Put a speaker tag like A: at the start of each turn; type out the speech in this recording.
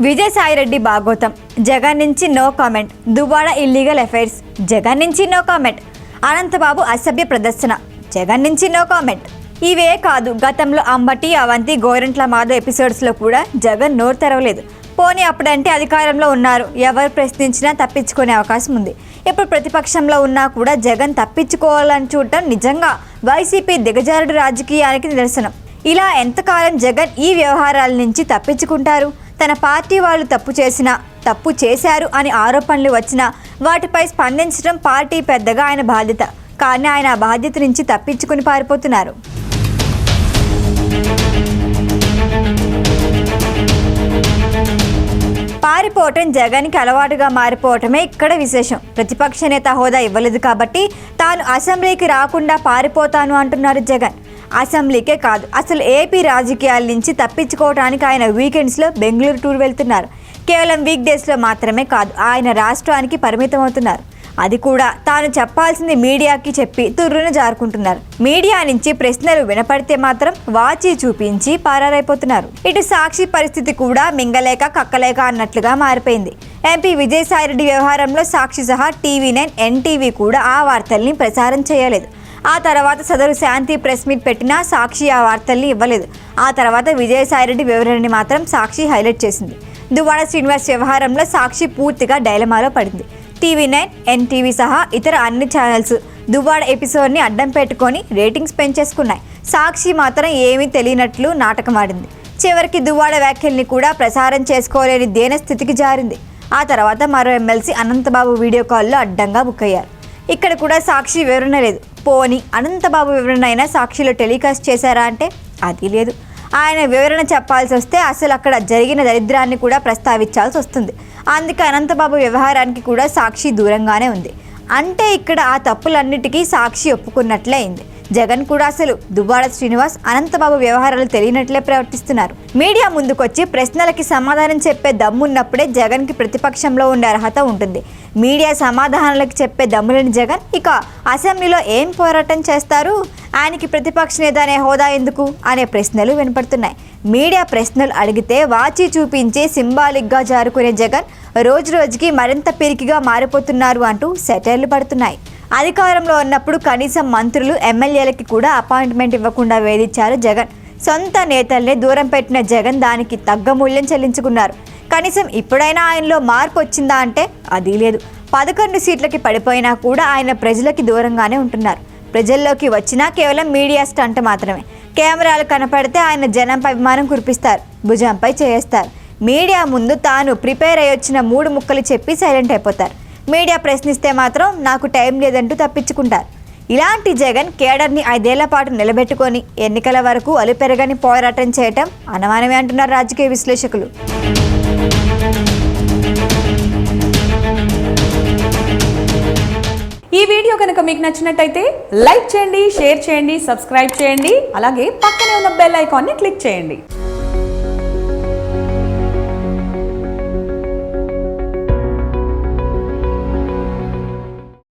A: విజయసాయిరెడ్డి భాగోతం. జగన్ నుంచి no comment. దుబాడ ఇల్లీగల్ అఫైర్స్ జగన్ నుంచి నో కామెంట్. అనంతబాబు అసభ్య ప్రదర్శన. జగన్ నుంచి నో కామెంట్. ఇవే కాదు గతంలో అంబటి అవంతి గోరంట్ల మాధవ్ ఎపిసోడ్స్లో కూడా జగన్ నోరు తెరవలేదు. పోనీ అప్పుడంటే అధికారంలో ఉన్నారు. ఎవరు ప్రశ్నించినా తప్పించుకునే అవకాశం ఉంది. ఇప్పుడు ప్రతిపక్షంలో ఉన్నా కూడా జగన్ తప్పించుకోవాలని చూడటం నిజంగా వైసీపీ దిగజారుడు రాజకీయానికి నిదర్శనం. ఇలా ఎంతకాలం జగన్ ఈ వ్యవహారాల నుంచి తప్పించుకుంటారు? తన పార్టీ వాళ్ళు తప్పు చేసినా తప్పు చేశారు అని ఆరోపణలు వచ్చినా వాటిపై స్పందించడం పార్టీ పెద్దగా ఆయన బాధ్యత. కానీ ఆయన ఆ బాధ్యత నుంచి తప్పించుకుని పారిపోతున్నారు. పారిపోవటం జగన్కి అలవాటుగా మారిపోవటమే ఇక్కడ విశేషం. ప్రతిపక్ష నేత హోదా ఇవ్వలేదు కాబట్టి తాను అసెంబ్లీకి రాకుండా పారిపోతాను అంటున్నారు జగన్. అసెంబ్లీకే కాదు. అసలు ఏపీ రాజకీయాల నుంచి తప్పించుకోవడానికి ఆయన వీకెండ్స్లో బెంగళూరు టూర్ వెళ్తున్నారు. కేవలం వీక్ డేస్లో మాత్రమే కాదు ఆయన రాష్ట్రానికి పరిమితం అవుతున్నారు అది కూడా తాను చెప్పాల్సింది మీడియాకి చెప్పి తుర్రున జారుకుంటున్నారు. మీడియా నుంచి ప్రశ్నలు వినపడితే మాత్రం వాచి చూపించి పారారైపోతున్నారు. ఇటు సాక్షి పరిస్థితి కూడా మింగలేక కక్కలేక అన్నట్లుగా మారిపోయింది. ఎంపీ విజయసాయిరెడ్డి వ్యవహారంలో సాక్షి సహా టీవీ నైన్ ఎన్టీవీ కూడా ఆ వార్తల్ని ప్రసారం చేయలేదు. ఆ తర్వాత సదరు శాంతి ప్రెస్ మీట్ పెట్టినా సాక్షి ఆ వార్తల్ని ఇవ్వలేదు. ఆ తర్వాత విజయసాయిరెడ్డి వివరణని మాత్రం సాక్షి హైలైట్ చేసింది. దువ్వాడ శ్రీనివాస్ వ్యవహారంలో సాక్షి పూర్తిగా డైలమాలో పడింది. టీవీ నైన్ ఎన్టీవీ సహా ఇతర అన్ని ఛానల్స్ దువ్వాడ ఎపిసోడ్ని అడ్డం పెట్టుకొని రేటింగ్స్ పెంచేసుకున్నాయి. సాక్షి మాత్రం ఏమీ తెలియనట్లు నాటకమాడింది చివరికి దువ్వాడ వ్యాఖ్యల్ని కూడా ప్రసారం చేసుకోలేని దేన స్థితికి జారింది. ఆ తర్వాత మరో ఎమ్మెల్సీ అనంతబాబు వీడియో కాల్లో అడ్డంగా బుక్ అయ్యారు. ఇక్కడ కూడా సాక్షి వివరణ లేదు. పోని అనంతబాబు వివరణ అయినా సాక్షిలో టెలికాస్ట్ చేశారా అంటే అది లేదు. ఆయన వివరణ చెప్పాల్సి వస్తే అసలు అక్కడ జరిగిన దరిద్రాన్ని కూడా ప్రస్తావించాల్సి వస్తుంది. అందుకే అనంతబాబు వ్యవహారానికి కూడా సాక్షి దూరంగానే ఉంది. అంటే ఇక్కడ ఆ తప్పులన్నిటికీ సాక్షి ఒప్పుకున్నట్లే అయింది. జగన్ కూడా అసలు దువ్వాడ శ్రీనివాస్ అనంతబాబు వ్యవహారాలు తెలియనట్లే ప్రవర్తిస్తున్నారు. మీడియా ముందుకొచ్చి ప్రశ్నలకి సమాధానం చెప్పే దమ్మున్నప్పుడే జగన్కి ప్రతిపక్షంలో ఉండే అర్హత ఉంటుంది. మీడియా సమాధానాలకు చెప్పే దమ్ములేని జగన్ ఇక అసెంబ్లీలో ఏం పోరాటం చేస్తారు? ఆయనకి ప్రతిపక్ష నేత అనే హోదా ఎందుకు? అనే ప్రశ్నలు వినపడుతున్నాయి. మీడియా ప్రశ్నలు అడిగితే వాచి చూపించి సింబాలిక్గా జారుకునే జగన్ రోజు రోజుకి మరింత పిరికిగా మారిపోతున్నారు అంటూ సెటైర్లు పడుతున్నాయి. అధికారంలో ఉన్నప్పుడు కనీసం మంత్రులు ఎమ్మెల్యేలకి కూడా అపాయింట్మెంట్ ఇవ్వకుండా వేధించారు జగన్. సొంత నేతల్ని దూరం పెట్టిన జగన్ దానికి తగ్గ మూల్యం చెల్లించుకున్నారు. కనీసం ఇప్పుడైనా ఆయనలో మార్పు వచ్చిందా అంటే అది లేదు. పదకొండు సీట్లకి పడిపోయినా కూడా ఆయన ప్రజలకి దూరంగానే ఉంటున్నారు. ప్రజల్లోకి వచ్చినా కేవలం మీడియా స్టంట్ మాత్రమే. కెమెరాలు కనపడితే ఆయన జనంపై అభిమానం కురిపిస్తారు భుజంపై చేస్తారు మీడియా ముందు తాను ప్రిపేర్ అయ్యొచ్చిన మూడు ముక్కలు చెప్పి సైలెంట్ అయిపోతారు. మీడియా ప్రశ్నిస్తే మాత్రం నాకు టైం లేదంటూ తప్పించుకుంటారు. ఇలాంటి జగన్ కేడర్ని ఐదేళ్ళ పాటు నిలబెట్టుకొని ఎన్నికల వరకు అలుపెరగని పోరాటం చేయటం అనుమానమే అంటున్నారు రాజకీయ విశ్లేషకులు.
B: ఈ వీడియో కనుక మీకు నచ్చినట్టయితే లైక్ చేయండి షేర్ చేయండి సబ్స్క్రైబ్ చేయండి అలాగే పక్కనే ఉన్న బెల్ ఐకాన్ని క్లిక్ చేయండి.